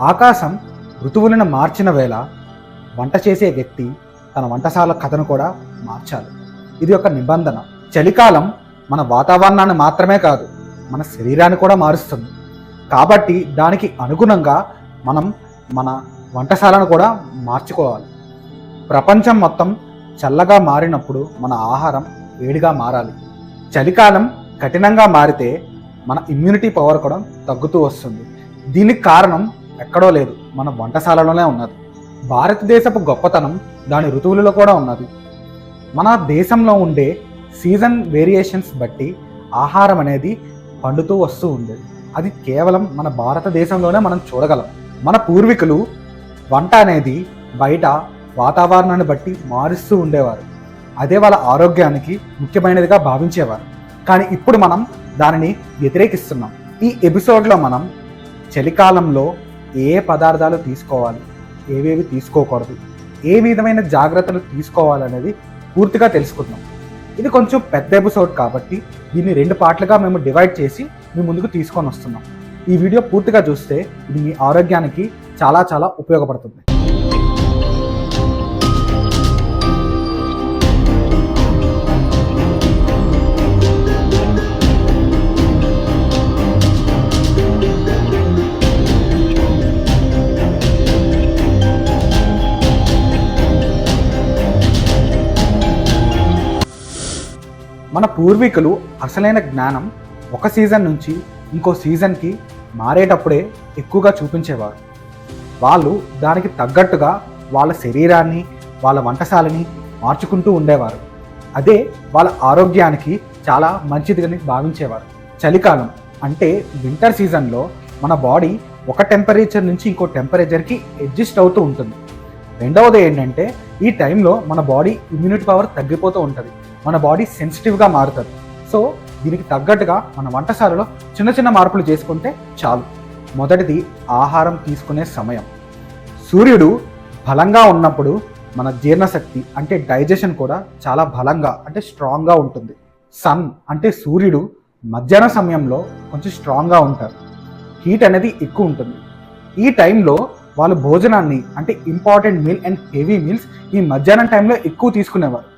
ఆకాశం ఋతువులను మార్చిన వేళ వంట చేసే వ్యక్తి తన వంటశాల కథను కూడా మార్చాలి. ఇది ఒక నిబంధన. చలికాలం మన వాతావరణాన్ని మాత్రమే కాదు మన శరీరాన్ని కూడా మారుస్తుంది. కాబట్టి దానికి అనుగుణంగా మనం మన వంటశాలను కూడా మార్చుకోవాలి. ప్రపంచం మొత్తం చల్లగా మారినప్పుడు మన ఆహారం వేడిగా మారాలి. చలికాలం కఠినంగా మారితే మన ఇమ్యూనిటీ పవర్ కూడా తగ్గుతూ వస్తుంది. దీనికి కారణం ఎక్కడో లేదు. మన వంటశాలలోనే ఉన్నది. భారతదేశపు గొప్పతనం దాని ఋతువులలో కూడా ఉన్నది. మన దేశంలో ఉండే సీజన్ వేరియేషన్స్ బట్టి ఆహారం అనేది పండుతూ వస్తూ ఉండేది. అది కేవలం మన భారతదేశంలోనే మనం చూడగలం. మన పూర్వీకులు వంట అనేది బయట వాతావరణాన్ని బట్టి మారుస్తూ ఉండేవారు. అదే వాళ్ళ ఆరోగ్యానికి ముఖ్యమైనదిగా భావించేవారు. కానీ ఇప్పుడు మనం దానిని వ్యతిరేకిస్తున్నాం. ఈ ఎపిసోడ్లో మనం చలికాలంలో ఏ పదార్థాలు తీసుకోవాలి ఏవేవి తీసుకోకూడదు ఏ విధమైన జాగ్రత్తలు తీసుకోవాలనేది పూర్తిగా తెలుసుకుందాం. ఇది కొంచెం పెద్ద ఎపిసోడ్ కాబట్టి దీన్ని రెండు పార్ట్లుగా మేము డివైడ్ చేసి మీ ముందుకు తీసుకొని వస్తున్నాం. ఈ వీడియో పూర్తిగా చూస్తే ఇది మీ ఆరోగ్యానికి చాలా చాలా ఉపయోగపడుతుంది. మన పూర్వీకులు అసలైన జ్ఞానం ఒక సీజన్ నుంచి ఇంకో సీజన్కి మారేటప్పుడే ఎక్కువగా చూపించేవారు. వాళ్ళు దానికి తగ్గట్టుగా వాళ్ళ శరీరాన్ని వాళ్ళ వంటశాలని మార్చుకుంటూ ఉండేవారు. అదే వాళ్ళ ఆరోగ్యానికి చాలా మంచిదిగా భావించేవారు. చలికాలం అంటే వింటర్ సీజన్లో మన బాడీ ఒక టెంపరేచర్ నుంచి ఇంకో టెంపరేచర్కి అడ్జస్ట్ అవుతూ ఉంటుంది. రెండవది ఏంటంటే ఈ టైంలో మన బాడీ ఇమ్యూనిటీ పవర్ తగ్గిపోతూ ఉంటుంది. మన బాడీ సెన్సిటివ్గా మారుతుంది. సో దీనికి తగ్గట్టుగా మన వంటశాలలో చిన్న చిన్న మార్పులు చేసుకుంటే చాలు. మొదటిది ఆహారం తీసుకునే సమయం. సూర్యుడు బలంగా ఉన్నప్పుడు మన జీర్ణశక్తి అంటే డైజెషన్ కూడా చాలా బలంగా అంటే స్ట్రాంగ్గా ఉంటుంది. సన్ అంటే సూర్యుడు మధ్యాహ్నం సమయంలో కొంచెం స్ట్రాంగ్గా ఉంటారు. హీట్ అనేది ఎక్కువ ఉంటుంది. ఈ టైంలో వాళ్ళు భోజనాన్ని అంటే important meal and heavy meals ఈ మధ్యాహ్నం టైంలో ఎక్కువ తీసుకునేవారు.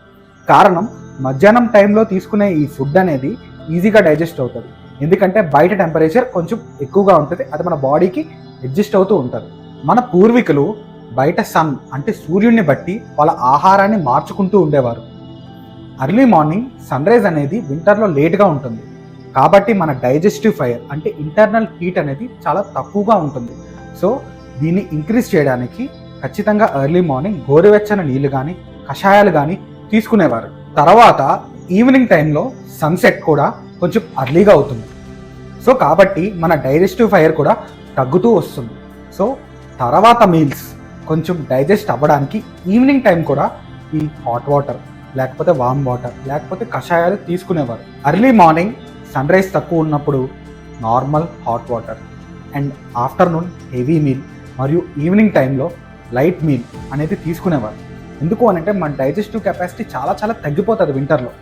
కారణం మధ్యాహ్నం టైంలో తీసుకునే ఈ ఫుడ్ అనేది ఈజీగా డైజెస్ట్ అవుతుంది. ఎందుకంటే బయట టెంపరేచర్ కొంచెం ఎక్కువగా ఉంటుంది అది మన బాడీకి అడ్జస్ట్ అవుతూ ఉంటుంది. మన పూర్వీకులు బయట సన్ అంటే సూర్యుడిని బట్టి వాళ్ళ ఆహారాన్ని మార్చుకుంటూ ఉండేవారు. అర్లీ మార్నింగ్ సన్ రైజ్ అనేది వింటర్లో లేట్గా ఉంటుంది. కాబట్టి మన డైజెస్టివ్ ఫైర్ అంటే ఇంటర్నల్ హీట్ అనేది చాలా తక్కువగా ఉంటుంది. సో దీన్ని ఇంక్రీజ్ చేయడానికి ఖచ్చితంగా ఎర్లీ మార్నింగ్ గోరువెచ్చని నీళ్ళు కానీ కషాయాలు కానీ తీసుకునేవారు. తర్వాత ఈవినింగ్ టైంలో సన్సెట్ కూడా కొంచెం అర్లీగా అవుతుంది. సో కాబట్టి మన డైజెస్టివ్ ఫైర్ కూడా తగ్గుతూ వస్తుంది. సో తర్వాత మీల్స్ కొంచెం డైజెస్ట్ అవ్వడానికి ఈవినింగ్ టైం కూడా ఈ హాట్ వాటర్ లేకపోతే వామ్ వాటర్ లేకపోతే కషాయాలు తీసుకునేవారు. అర్లీ మార్నింగ్ సన్ రైజ్ తక్కువ ఉన్నప్పుడు normal hot water and afternoon heavy meal మరియు ఈవినింగ్ టైంలో లైట్ మీల్ అనేది తీసుకునేవారు. ఎందుకు అని అంటే మన డైజెస్టివ్ కెపాసిటీ చాలా చాలా తగ్గిపోతుంది వింటర్లో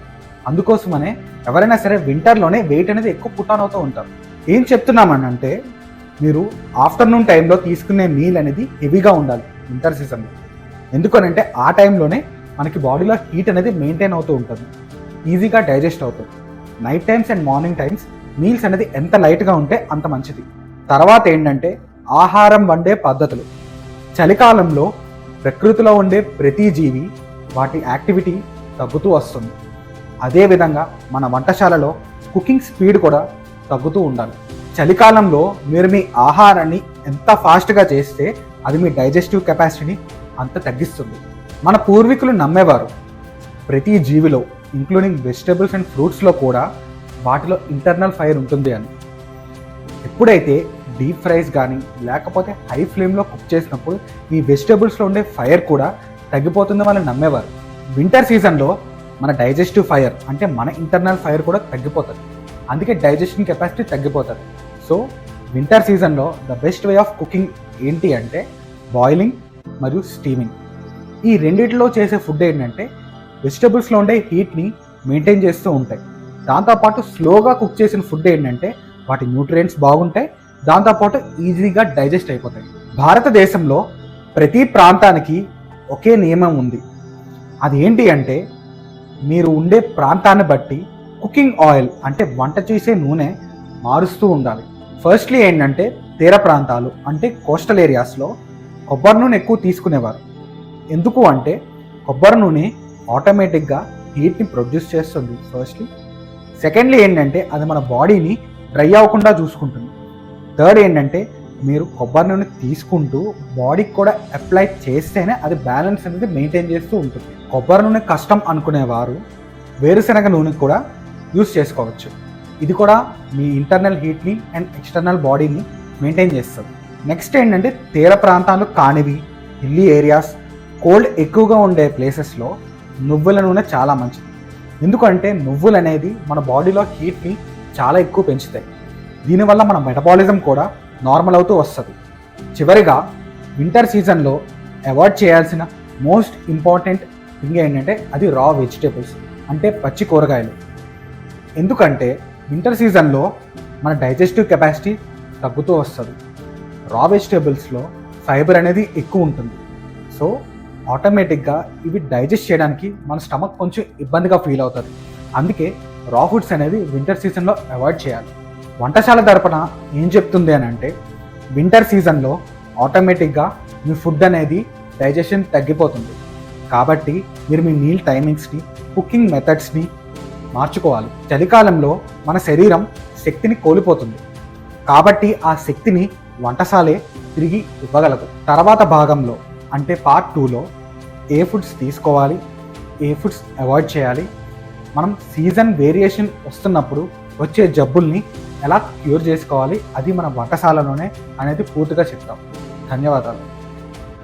అందుకోసమనే ఎవరైనా సరే వింటర్లోనే వెయిట్ అనేది ఎక్కువ పుట్టాన్ అవుతూ ఉంటారు. ఏం చెప్తున్నామనంటే మీరు ఆఫ్టర్నూన్ టైంలో తీసుకునే మీల్ అనేది హెవీగా ఉండాలి వింటర్ సీజన్లో ఎందుకనంటే ఆ టైంలోనే మనకి బాడీలో హీట్ అనేది మెయింటైన్ అవుతూ ఉంటుంది. ఈజీగా డైజెస్ట్ అవుతుంది. Night times and morning times meals అనేది ఎంత లైట్గా ఉంటే అంత మంచిది. తర్వాత ఏంటంటే ఆహారం వండే పద్ధతులు. చలికాలంలో ప్రకృతిలో ఉండే ప్రతి జీవి వాటి యాక్టివిటీ తగ్గుతూ వస్తుంది. అదేవిధంగా మన వంటశాలలో కుకింగ్ స్పీడ్ కూడా తగ్గుతూ ఉండాలి. చలికాలంలో మీరు మీ ఆహారాన్ని ఎంత ఫాస్ట్గా చేస్తే అది మీ డైజెస్టివ్ కెపాసిటీని అంత తగ్గిస్తుంది. మన పూర్వీకులు నమ్మేవారు ప్రతి జీవిలో ఇంక్లూడింగ్ వెజిటబుల్స్ అండ్ ఫ్రూట్స్లో కూడా వాటిలో ఇంటర్నల్ ఫైర్ ఉంటుంది అని. ఎప్పుడైతే డీప్ ఫ్రైస్ కానీ లేకపోతే హై ఫ్లేమ్లో కుక్ చేసినప్పుడు ఈ వెజిటేబుల్స్లో ఉండే ఫైర్ కూడా తగ్గిపోతుంది వాళ్ళని నమ్మేవారు. వింటర్ సీజన్లో మన డైజెస్టివ్ ఫైర్ అంటే మన ఇంటర్నల్ ఫైర్ కూడా తగ్గిపోతుంది. అందుకే డైజెషన్ కెపాసిటీ తగ్గిపోతుంది. సో వింటర్ సీజన్లో the best way of cooking ఏంటి అంటే బాయిలింగ్ మరియు స్టీమింగ్. ఈ రెండిటిలో చేసే ఫుడ్ ఏంటంటే వెజిటబుల్స్లో ఉండే హీట్ని మెయింటైన్ చేస్తూ ఉంటాయి. దాంతోపాటు స్లోగా కుక్ చేసిన ఫుడ్ ఏంటంటే వాటి న్యూట్రియంట్స్ బాగుంటాయి దాంతోపాటు ఈజీగా డైజెస్ట్ అయిపోతాయి. భారతదేశంలో ప్రతి ప్రాంతానికి ఒకే నియమం ఉంది. అది ఏంటి అంటే మీరు ఉండే ప్రాంతాన్ని బట్టి కుకింగ్ ఆయిల్ అంటే వంట చేసే నూనె మారుస్తూ ఉండాలి. ఫస్ట్లీ ఏంటంటే తీర ప్రాంతాలు అంటే కోస్టల్ ఏరియాస్లో కొబ్బరి నూనె ఎక్కువ తీసుకునేవారు. ఎందుకు అంటే కొబ్బరి నూనె ఆటోమేటిక్గా హీట్ని ప్రొడ్యూస్ చేస్తుంది ఫస్ట్లీ. సెకండ్లీ ఏంటంటే అది మన బాడీని డ్రై అవ్వకుండా చూసుకుంటుంది. థర్డ్ ఏంటంటే మీరు కొబ్బరి నూనె తీసుకుంటూ బాడీకి కూడా అప్లై చేస్తేనే అది బ్యాలెన్స్ అనేది మెయింటైన్ చేస్తూ ఉంటుంది. కొబ్బరి నూనె కష్టం అనుకునేవారు వేరుశనగ నూనె కూడా యూస్ చేసుకోవచ్చు. ఇది కూడా మీ ఇంటర్నల్ హీట్ని అండ్ ఎక్స్టర్నల్ బాడీని మెయింటైన్ చేస్తుంది. నెక్స్ట్ ఏంటంటే తీర ప్రాంతాలు కానివి హిల్లీ ఏరియాస్ కోల్డ్ ఎక్కువగా ఉండే ప్లేసెస్లో నువ్వుల నూనె చాలా మంచిది. ఎందుకంటే నువ్వులు అనేది మన బాడీలో హీట్ని చాలా ఎక్కువ పెంచుతాయి. దీనివల్ల మన మెటబాలిజం కూడా నార్మల్ అవుతూ వస్తుంది. చివరిగా వింటర్ సీజన్లో అవాయిడ్ చేయాల్సిన మోస్ట్ ఇంపార్టెంట్ థింగ్ ఏంటంటే అది రా వెజిటేబుల్స్ అంటే పచ్చి కూరగాయలు. ఎందుకంటే వింటర్ సీజన్లో మన డైజెస్టివ్ కెపాసిటీ తగ్గుతూ వస్తుంది. రా వెజిటేబుల్స్లో ఫైబర్ అనేది ఎక్కువ ఉంటుంది. సో ఆటోమేటిక్గా ఇవి డైజెస్ట్ చేయడానికి మన స్టమక్ కొంచెం ఇబ్బందిగా ఫీల్ అవుతుంది. అందుకే రా ఫుడ్స్ అనేది వింటర్ సీజన్లో అవాయిడ్ చేయాలి. వంటశాల తరపున ఏం చెప్తుంది అని అంటే వింటర్ సీజన్లో ఆటోమేటిక్గా మీ ఫుడ్ అనేది డైజెషన్ తగ్గిపోతుంది. కాబట్టి మీరు మీ మీల్ టైమింగ్స్ని కుకింగ్ మెథడ్స్ని మార్చుకోవాలి. చలికాలంలో మన శరీరం శక్తిని కోల్పోతుంది. కాబట్టి ఆ శక్తిని వంటశాలే తిరిగి ఇవ్వగలదు. తర్వాత భాగంలో అంటే పార్ట్ టూలో ఏ ఫుడ్స్ తీసుకోవాలి ఏ ఫుడ్స్ అవాయిడ్ చేయాలి మనం సీజన్ వేరియేషన్ వస్తున్నప్పుడు వచ్చే జబ్బుల్ని ఎలా క్యూర్ చేసుకోవాలి అది మన వంటశాలలోనే అనేది పూర్తిగా చెప్తాం. ధన్యవాదాలు.